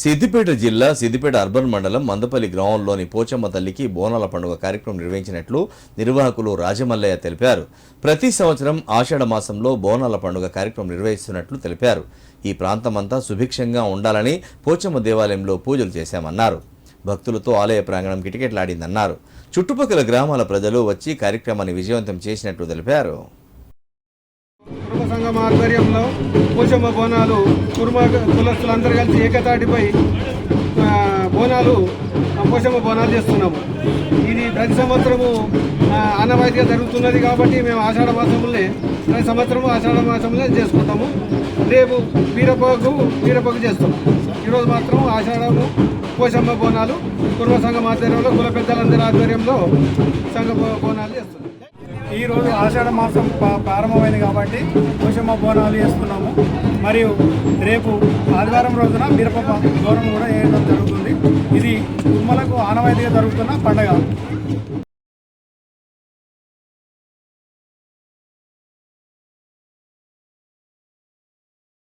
సిద్దిపేట జిల్లా సిద్దిపేట అర్బన్ మండలం మందపల్లి గ్రామంలోని పోచమ్మ తల్లికి బోనాల పండుగ కార్యక్రమం నిర్వహించినట్లు నిర్వాహకులు రాజమల్లయ్య తెలిపారు. ప్రతి సంవత్సరం ఆషాఢ మాసంలో బోనాల పండుగ కార్యక్రమం నిర్వహిస్తున్నట్లు తెలిపారు. ఈ ప్రాంతమంతా సుభిక్షంగా ఉండాలని పోచమ్మ దేవాలయంలో పూజలు చేశామన్నారు. భక్తులతో ఆలయ ప్రాంగణం కిటకెట్లాడిందన్నారు. చుట్టుపక్కల గ్రామాల ప్రజలు వచ్చి కార్యక్రమాన్ని విజయవంతం చేసినట్లు తెలిపారు. పోషమ్మ పోచమ్మ బోనాలు కుర్మ కులస్తులందరూ కలిసి ఏకతాటిపై బోనాలు పోషమ్మ పోచమ్మ బోనాలు చేస్తున్నాము. ఇది ప్రతి సంవత్సరము ఆ, ఆనవాయితీగా జరుగుతున్నది కాబట్టి మేము ఆషాఢ మాసంలోనే ప్రతి సంవత్సరము ఆషాఢ మాసంలో చేసుకుంటాము. రేపు వీరపగు వీరపగు చేస్తాము ఈరోజు మాత్రం ఆషాఢము పోషమ్మ బోనాలు కుర్మ సంఘం ఆధ్వర్యంలో కుల పెద్దలందరి ఆధ్వర్యంలో సంఘ బోనాలు చేస్తున్నాం. ఈరోజు ఆషాఢ మాసం ప్రారంభమైంది కాబట్టి పోషమ్మ బోనాలు చేస్తున్నాము మరియు రేపు ఆదివారం రోజున మిరప బోనం కూడా వేయడం జరుగుతుంది. ఇది ఉమ్మలకు ఆనవాయితీగా జరుగుతున్న పండగ.